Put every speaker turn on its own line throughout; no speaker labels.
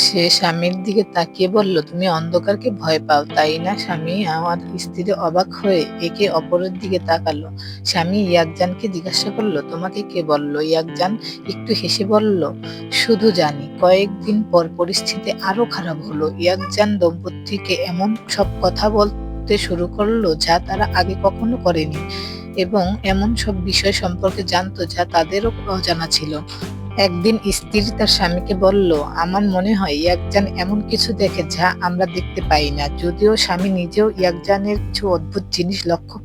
সে স্বামীর দিকে তাকিয়ে বলল, তুমি অন্ধকারকে ভয় পাও, তাই না স্বামী? আমার স্ত্রী অবাক হয়ে একে অপরের দিকে তাকালো। স্বামী ইয়াকজানকে জিজ্ঞাসা করল, তোমাকে কে বলল? ইয়াকজান একটু হেসে বলল, শুধু জানি কয়েকদিন পর পরিস্থিতি আরও খারাপ হলো। ইয়াকজান দম্পতিকে এমন সব কথা বলতে শুরু করল যা তারা আগে কখনো করেনি এবং এমন সব বিষয় সম্পর্কে জানতো যা তাদেরও অজানা ছিল। একদিন স্ত্রী তার স্বামীকে বলল, আমার মনে হয় ইয়াকজান এমন কিছু দেখে যা আমরা দেখতে পাই না। যদিও স্বামী নিজেও ইয়াকজানের কিছু অদ্ভুত জিনিস লক্ষ্য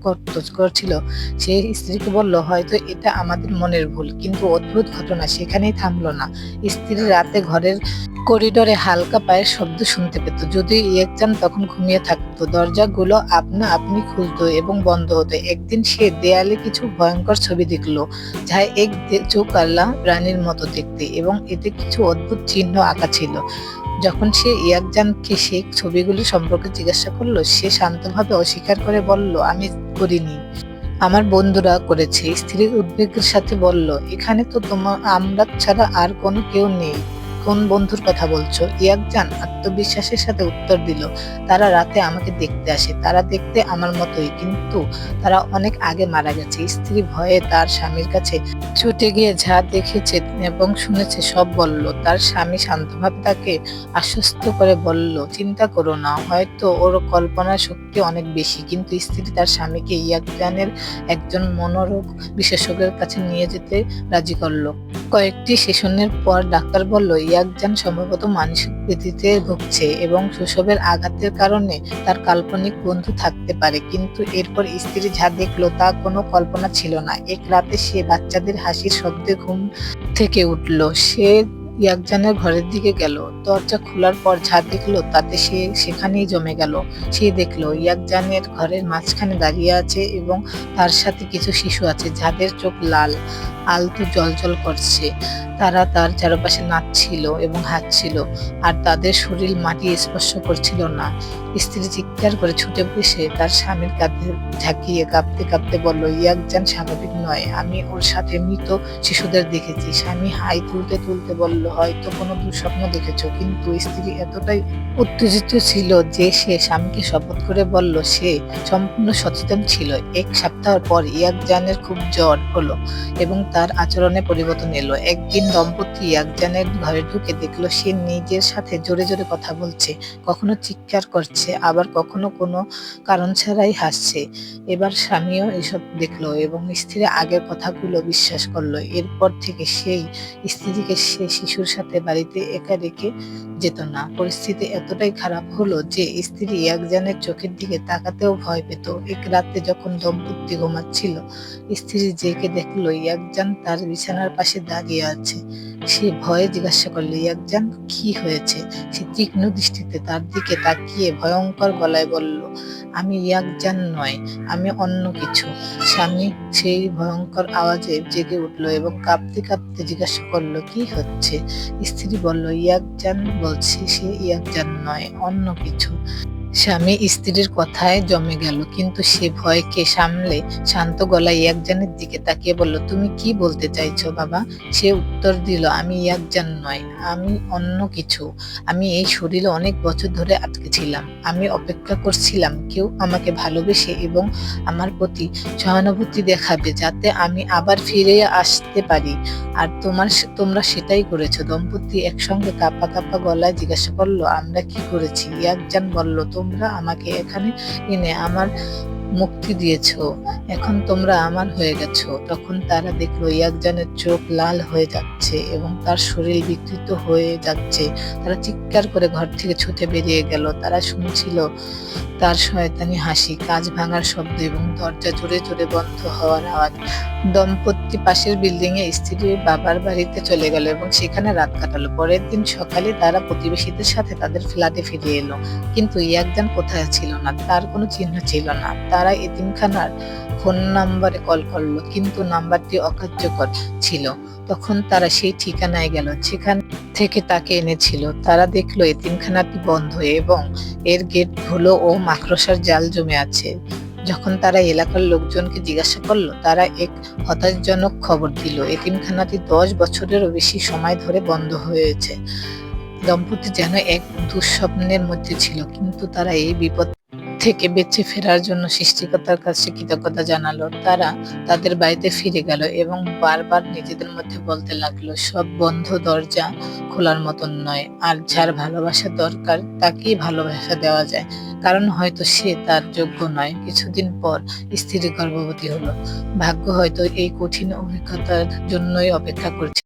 করছিল, সে স্ত্রীকে বলল, হয়তো এটা আমাদের মনের ভুল, কিন্তু অদ্ভুত ঘটনা, সেখানেই থামলো না। স্ত্রী রাতে ঘরের করিডোরে হালকা পায়ের শব্দ শুনতে পেত। যদিও ইয়াকজান তখন ঘুমিয়ে থাকতো। দরজাগুলো আপনা আপনি খুলতো এবং বন্ধ হতো। একদিন সে দেয়ালে কিছু ভয়ঙ্কর ছবি দেখল, যা এক আল্লাহ প্রাণীর মতো দেখতে এবং এতে কিছু অদ্ভুত চিহ্ন আঁকা ছিল। যখন সে ইয়াকজানকে সে ছবিগুলি সম্পর্কে জিজ্ঞাসা করল, সে শান্তভাবে অস্বীকার করে বলল, আমি করিনি। আমার বন্ধুরা করেছে। স্ত্রীর উদ্বেগের সাথে বলল, এখানে তো তোমার আমরা ছাড়া আর কোনো কেউ নেই। কোন বন্ধুর কথা বলছো? ইয়াকজান আত্মবিশ্বাসের সাথে উত্তর দিল, তারা রাতে আমাকে দেখতে আসে। তারা দেখতে আমার মতোই, কিন্তু তারা অনেক আগে মারা গেছে। স্ত্রী ভয়ে তার স্বামীর কাছে ছুটে গিয়ে যা দেখেছে এবং শুনেছে সব বলল। তার স্বামী শান্তভাবে তাকে আশ্বস্ত করে বলল, চিন্তা করো না, হয়তো ওর কল্পনার শক্তি অনেক বেশি, কিন্তু স্ত্রী তার স্বামীকে ইয়াকজানের একজন মনোরোগ বিশেষজ্ঞের কাছে নিয়ে যেতে রাজি করল। কয়েকটি সেশনের পর ডাক্তার বলল ইয়াকজান সম্ভবত মানসিক ব্যাধিতে ভুগছে এবং শৈশবের আঘাতের কারণে তার কাল্পনিক বন্ধু থাকতে পারে। কিন্তু এরপর স্ত্রী যা দেখল তা কোনো কল্পনা ছিল না। এক রাতে সে বাচ্চাদের হাসির শব্দে ঘুম থেকে উঠল। সে ইয়াকজানের ঘরের দিকে গেল। দরজা খোলার পর যা দেখল, তাতে সে সেখানেই জমে গেল। সে দেখল ইয়াকজানের ঘরের মাঝখানে দাঁড়িয়ে আছে এবং তার সাথে কিছু শিশু আছে, যাদের চোখ লাল, আলতো জলজল করছে। তারা তার চারপাশে নাচছিল এবং হাঁটছিল, আর তাদের শরীর মাটি স্পর্শ করছিল না। স্ত্রী চিৎকার করে ছুটে বসে তার স্বামীর কাঁধে ঝাঁকিয়ে কাঁপতে কাঁপতে বলল ইয়াকজান স্বাভাবিক নয়, আমি ওর সাথে মৃত শিশুদের দেখেছি। স্বামী হাই তুলতে তুলতে বলল হয়তো কোনো দুঃস্বপ্ন দেখেছ, কিন্তু স্ত্রী এতটাই উত্তেজিত ছিল যে সে স্বামীকে শপথ করে বলল, সে সম্পূর্ণ সচেতন ছিল। এক সপ্তাহ পর ইয়াকজানের খুব জ্বর হলো এবং তার আচরণে পরিবর্তন এলো। একদিন দম্পতি ইয়াকজানের ঘরে ঢুকে দেখল, সে নিজের সাথে জোরে জোরে কথা বলছে, কখনো চিৎকার করছে, আবার কখনো কোনো কারণ ছাড়াই হাসছে। এবার স্বামীও এসব দেখল এবং স্ত্রী আগের কথাগুলো বিশ্বাস করল। এরপর থেকে সেই স্ত্রীকে সে শিশুর সাথে বাড়িতে একা রেখে যেত না। পরিস্থিতি এতটাই খারাপ হলো যে স্ত্রী ইয়াকজানের চোখের দিকে তাকাতেও ভয় পেত। এক রাতে যখন দম্পতি ঘুমাচ্ছিল, স্ত্রী জেগে দেখল ইয়াকজান তার বিছানার পাশে দাঁড়িয়ে আছে। সে ভয়ে জিজ্ঞাসা করল ইয়াকজান কি হয়েছে? সে তীক্ষ্ণ দৃষ্টিতে তার দিকে তাকিয়ে ভয়ঙ্কর গলায় বলল, আমি ইয়াকজান নয়, আমি অন্য কিছু। স্বামী সেই ভয়ঙ্কর আওয়াজে জেগে উঠল এবং কাঁপতে কাঁপতে জিজ্ঞাসা করল, কি হচ্ছে? স্ত্রী বলল ইয়াকজান বলছে, সে ইয়াকজান নয়, অন্য কিছু। স্বামী স্ত্রীর কথায় জমে গেল, কিন্তু সে ভয়কে সামলে শান্ত গলায় ইয়াকজানের দিকে তাকিয়ে বলল, তুমি কি বলতে চাইছো বাবা? সে উত্তর দিল, আমি ইয়াকজান নয়, আমি অন্য কিছু। আমি এই শরীরে অনেক বছর ধরে আটকে ছিলাম। আমি অপেক্ষা করছিলাম কেউ আমাকে ভালোবেসে এবং আমার প্রতি সহানুভূতি দেখাবে, যাতে আমি আবার ফিরে আসতে পারি। আর তোমার তোমরা সেটাই করেছ। দম্পতি একসঙ্গে কাপা কাপা গলায় জিজ্ঞাসা করল, আমরা কি করেছি? ইয়াকজান বলল, তোমরা আমাকে এখানে এনে আমার মুক্তি দিয়েছ। এখন তোমরা আমার হয়ে গেছো। তখন তারা দেখল, ইয়াকজানের চোখ লাল হয়ে যাচ্ছে এবং তার শরীর বিকৃত হয়ে যাচ্ছে। তারা চিৎকার করে ঘর থেকে ছুটে বেরিয়ে গেল। তারা শুনছিল তার শয়তানি হাসি, কাজ ভাঙার শব্দ এবং দরজা জোরে জোরে বন্ধ হওয়ার আওয়াজ। দম্পতি পাশের বিল্ডিং এ স্ত্রীর বাবার বাড়িতে চলে গেল এবং সেখানে রাত কাটালো। পরের দিন সকালে তারা প্রতিবেশীদের সাথে তাদের ফ্ল্যাটে ফিরে এলো। কিন্তু ইয়াকজান কোথায় ছিল না? তার কোনো চিহ্ন ছিল না। তারা এতিমখানার ফোন নাম্বারে কল করল, কিন্তু নাম্বারটি অকার্যকর ছিল। তখন তারা সেই ঠিকানায় গেল সেখান থেকে তাকে এনেছিল। তারা দেখল এতিমখানাটি বন্ধ এবং এর গেট ধুলো ও মাকড়সার জাল জমে আছে। যখন তারা এলাকার লোকজনকে জিজ্ঞাসা করল, তারা এক হতাশজনক খবর দিল, এতিমখানাটি দশ বছরেরও বেশি সময় ধরে বন্ধ হয়েছে। দম্পতি যেন এক দুঃস্বপ্নের মধ্যে ছিল, কিন্তু তারা এই বিপদ থেকে বেঁচে ফেরার জন্য সৃষ্টিকর্তার কাছে কৃতজ্ঞতা জানালো। তারা তাদের বাড়িতে ফিরে গেল এবং বারবার নিজেদের মধ্যে বলতে লাগল সব বন্ধ দরজা খোলার মতন নয়। আর যার ভালোবাসা দরকার তাকেই ভালোবাসা দেওয়া যায়। কারণ হয়তো সে তার যোগ্য নয়। কিছুদিন পর স্ত্রী গর্ভবতী হলো। ভাগ্য হয়তো এই কঠিন অভিজ্ঞতার জন্যই অপেক্ষা করছে।